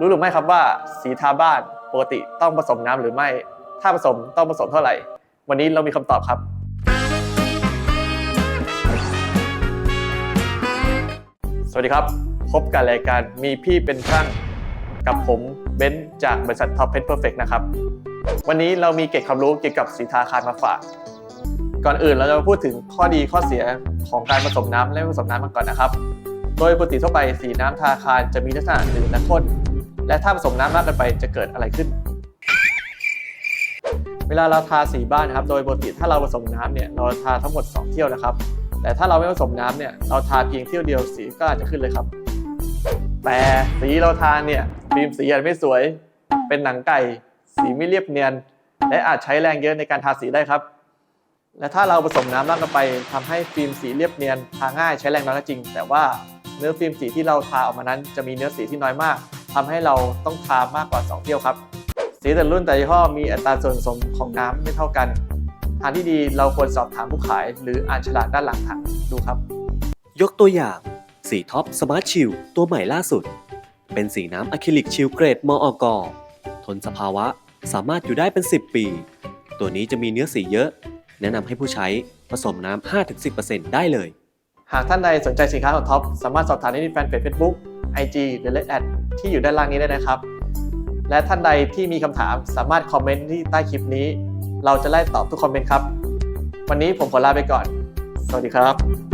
รู้หรือไม่ครับว่าสีทาบ้านปกติต้องผสมน้ำหรือไม่ ถ้าผสมต้องผสมเท่าไหร่ วันนี้เรามีคำตอบครับ สวัสดีครับ พบกับรายการมีพี่เป็นช่างกับผมเบนซ์จากบริษัท Top Pet Perfect นะครับ วันนี้เรามีเกร็ดความรู้เกี่ยวกับสีทาคารมาฝาก ก่อนอื่นเราจะมาพูดถึงข้อดีข้อเสียของการผสมน้ำและไม่ผสมน้ำกันก่อนนะครับ โดยปกติทั่วไปสีน้ำทาคารจะมีลักษณะหนืดและข้น และถ้าผสมน้ำมากเกินไปจะเกิดอะไรขึ้น เวลาเราทาสีบ้านนะครับ โดยปกติถ้าเราผสมน้ำเนี่ยเราทาทั้งหมด 2 เที่ยวนะครับ แต่ถ้าเราไม่ผสมน้ำเนี่ยเราทาเพียงเที่ยวเดียวสีก็อาจจะขึ้นเลยครับ แต่สีเราทาเนี่ยฟิล์มสีอาจไม่สวย เป็นหนังไก่ สีไม่เรียบเนียน และอาจใช้แรงเยอะในการทาสีได้ครับและถ้าเราผสมน้ำมากเกินไปทำให้ฟิล์มสีเรียบเนียนทาง่ายใช้แรงน้อยก็จริง แต่ว่าเนื้อฟิล์มสีที่เราทาออกมานั้นจะมีเนื้อสีที่น้อยมาก ทำให้เราต้องทามากกว่า 2 เที่ยวครับ สีแต่ละรุ่นแต่ละยี่ห้อมีอัตราส่วนผสมของน้ำไม่เท่ากัน ทางที่ดีเราควรสอบถามผู้ขาย หรืออ่านฉลากด้านหลังถังดูครับ ยกตัวอย่าง สีท็อปสมาร์ทชิลตัวใหม่ล่าสุด เป็นสีน้ำอะคริลิกชิลเกรดมอกทนสภาวะสามารถอยู่ได้เป็น 10 ปี ตัวนี้จะมีเนื้อสีเยอะ แนะนำให้ผู้ใช้ผสมน้ำ 5-10%ได้เลย หากท่านใดสนใจสินค้าของท็อป สามารถสอบถามได้ที่แฟนเพจ Facebook IG หรือ Red Ad ที่อยู่ด้านล่างนี้ได้นะครับ และท่านใดที่มีคำถามสามารถคอมเมนต์ที่ใต้คลิปนี้ เราจะไล่ตอบทุกคอมเมนต์ครับ วันนี้ผมขอลาไปก่อน สวัสดีครับ